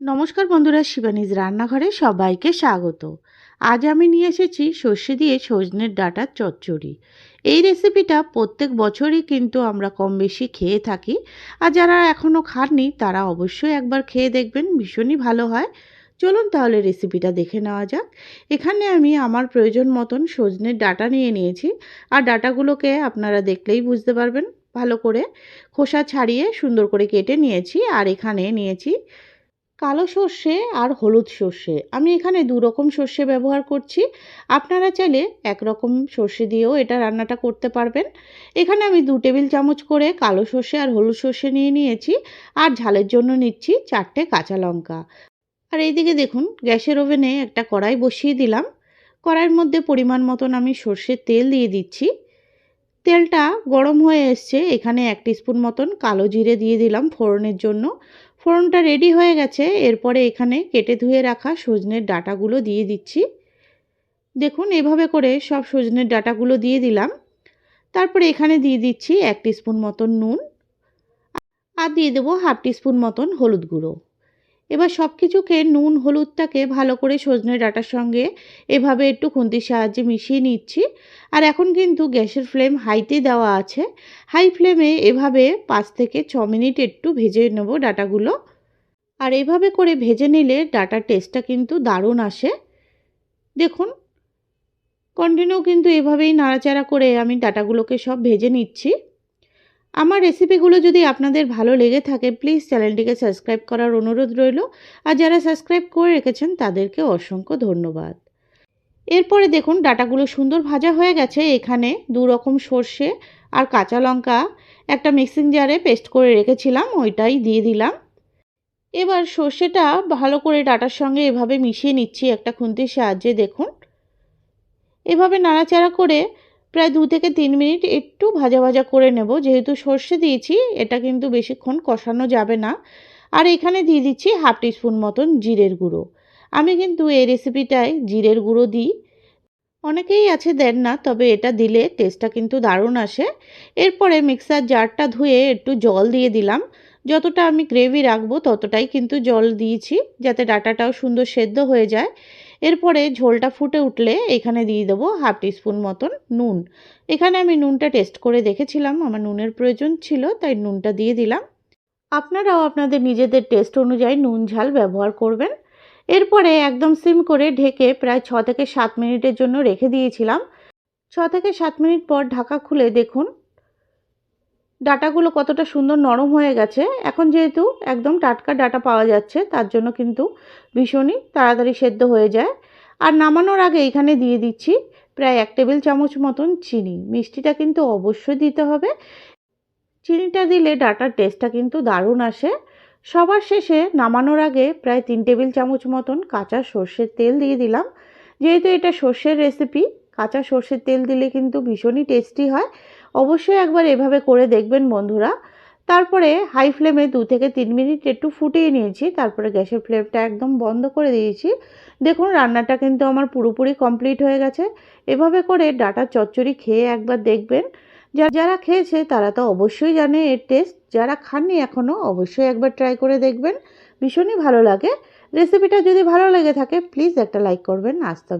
নমস্কার বন্ধুরা, শিবানীজ রান্নাঘরে সবাইকে স্বাগত। আজ আমি নিয়ে এসেছি সর্ষে দিয়ে সজনের ডাঁটার চচ্চড়ি। এই রেসিপিটা প্রত্যেক বছরই কিন্তু আমরা কম বেশি খেয়ে থাকি, আর যারা এখনও খাননি, তারা অবশ্যই একবার খেয়ে দেখবেন, ভীষণই ভালো হয়। চলুন তাহলে রেসিপিটা দেখে নেওয়া যাক। এখানে আমি আমার প্রয়োজন মতন সজনের ডাটা নিয়ে নিয়েছি, আর ডাটাগুলোকে আপনারা দেখলেই বুঝতে পারবেন। ভালো করে খোসা ছাড়িয়ে সুন্দর করে কেটে নিয়েছি, আর এখানে নিয়েছি কালো সর্ষে আর হলুদ সর্ষে। আমি এখানে দু রকম সর্ষে ব্যবহার করছি। আপনারা চাইলে একরকম সর্ষে দিয়েও এটা রান্নাটা করতে পারবেন। এখানে আমি দু টেবিল চামচ করে কালো সর্ষে আর হলুদ সর্ষে নিয়ে নিয়েছি আর ঝালের জন্য নিচ্ছি চারটে কাঁচা লঙ্কা। আর এইদিকে দেখুন, গ্যাসের ওভেনে একটা কড়াই বসিয়ে দিলাম। কড়াইয়ের মধ্যে পরিমাণ মতন আমি সর্ষের তেল দিয়ে দিচ্ছি। তেলটা গরম হয়ে এসছে। এখানে এক স্পুন মতন কালো জিরে দিয়ে দিলাম ফোড়নের জন্য। ফোড়নটা রেডি হয়ে গেছে। এরপরে এখানে কেটে ধুয়ে রাখা সজনের ডাটাগুলো দিয়ে দিচ্ছি। দেখুন, এভাবে করে সব সজনের ডাটাগুলো দিয়ে দিলাম। তারপরে এখানে দিয়ে দিচ্ছি এক স্পুন মতন নুন। আর দিয়ে দেবো হাফ টিস্পুন মতন হলুদ গুঁড়ো। এবার সব কিছুকে নুন, হলুদটাকে ভালো করে সজনে ডাটার সঙ্গে এভাবে একটু খুন্তির সাহায্যে মিশিয়ে নিচ্ছি। আর এখন কিন্তু গ্যাসের ফ্লেম হাইতে দেওয়া আছে। হাই ফ্লেমে এভাবে পাঁচ থেকে ছ মিনিট একটু ভেজে নেব ডাটাগুলো। আর এভাবে করে ভেজে নিলে ডাটার টেস্টটা কিন্তু দারুণ আসে। দেখুন কন্টিনিউ কিন্তু এভাবেই নাড়াচাড়া করে আমি ডাটাগুলোকে সব ভেজে নিচ্ছি। আমার রেসিপিগুলো যদি আপনাদের ভালো লেগে থাকে প্লিজ চ্যানেলটিকে সাবস্ক্রাইব করার অনুরোধ রইল। আর যারা সাবস্ক্রাইব করে রেখেছেন তাদেরকে অসংখ্য ধন্যবাদ। এরপরে দেখুন, ডাটাগুলো সুন্দর ভাজা হয়ে গেছে। এখানে দু রকম সর্ষে আর কাঁচা লঙ্কা একটা মিক্সিং জারে পেস্ট করে রেখেছিলাম, ওইটাই দিয়ে দিলাম। এবার সর্ষেটা ভালো করে ডাটার সঙ্গে এভাবে মিশিয়ে নিচ্ছি একটা খুন্তির সাহায্যে, দেখুন। এভাবে নাড়াচাড়া করে প্রায় দু থেকে তিন মিনিট একটু ভাজা ভাজা করে নেব। যেহেতু সর্ষে দিয়েছি, এটা কিন্তু বেশিক্ষণ কষানো যাবে না। আর এখানে দিয়ে দিচ্ছি হাফ টিস্পুন মতন জিরের গুঁড়ো। আমি কিন্তু এই রেসিপিটায় জিরের গুঁড়ো দিই। অনেকেই আছে দেন না, তবে এটা দিলে টেস্টটা কিন্তু দারুণ আসে। এরপরে মিক্সার জারটা ধুয়ে একটু জল দিয়ে দিলাম। যতটা আমি গ্রেভি রাখব ততটাই কিন্তু জল দিয়েছি, যাতে ডাটাটাও সুন্দর সেদ্ধ হয়ে যায়। এরপরে ঝোলটা ফুটে উঠলে এখানে দিয়ে দেবো হাফ টিস্পুন মতন নুন। এখানে আমি নুনটা টেস্ট করে দেখেছিলাম, আমার নুনের প্রয়োজন ছিল, তাই নুনটা দিয়ে দিলাম। আপনারাও আপনাদের নিজেদের টেস্ট অনুযায়ী নুন ঝাল ব্যবহার করবেন। এরপরে একদম সিম করে ঢেকে প্রায় ছ থেকে সাত মিনিটের জন্য রেখে দিয়েছিলাম। ছ থেকে সাত মিনিট পর ঢাকা খুলে দেখুন ডাটাগুলো কতটা সুন্দর নরম হয়ে গেছে। এখন যেহেতু একদম টাটকা ডাটা পাওয়া যাচ্ছে, তার জন্য কিন্তু ভীষণই তাড়াতাড়ি সেদ্ধ হয়ে যায়। আর নামানোর আগে এখানে দিয়ে দিচ্ছি প্রায় এক টেবিল চামচ মতন চিনি। মিষ্টিটা কিন্তু অবশ্যই দিতে হবে। চিনিটা দিলে ডাটার টেস্টটা কিন্তু দারুণ আসে। সবার শেষে নামানোর আগে প্রায় তিন টেবিল চামচ মতন কাঁচা সর্ষের তেল দিয়ে দিলাম। যেহেতু এটা সর্ষের রেসিপি কাঁচা সর্ষের তেল দিলে কিন্তু ভীষণই টেস্টি হয়। অবশ্যই একবার এভাবে করে দেখবেন বন্ধুরা। তারপরে হাই ফ্লেমে দু থেকে তিন মিনিট একটু ফুটিয়ে নিয়েছি, তারপরে গ্যাসের ফ্লেমটা একদম বন্ধ করে দিয়েছি। দেখুন, রান্নাটা কিন্তু আমার পুরোপুরি কমপ্লিট হয়ে গেছে। এভাবে করে ডাটা চচ্চড়ি খেয়ে একবার দেখবেন। যারা খেয়েছে তারা তো অবশ্যই জানে এর টেস্ট যারা খাননি এখনও অবশ্যই একবার ট্রাই করে দেখবেন। ভীষণই ভালো লাগে। রেসিপিটা যদি ভালো লেগে থাকে প্লিজ একটা লাইক করবেন। আজ তবে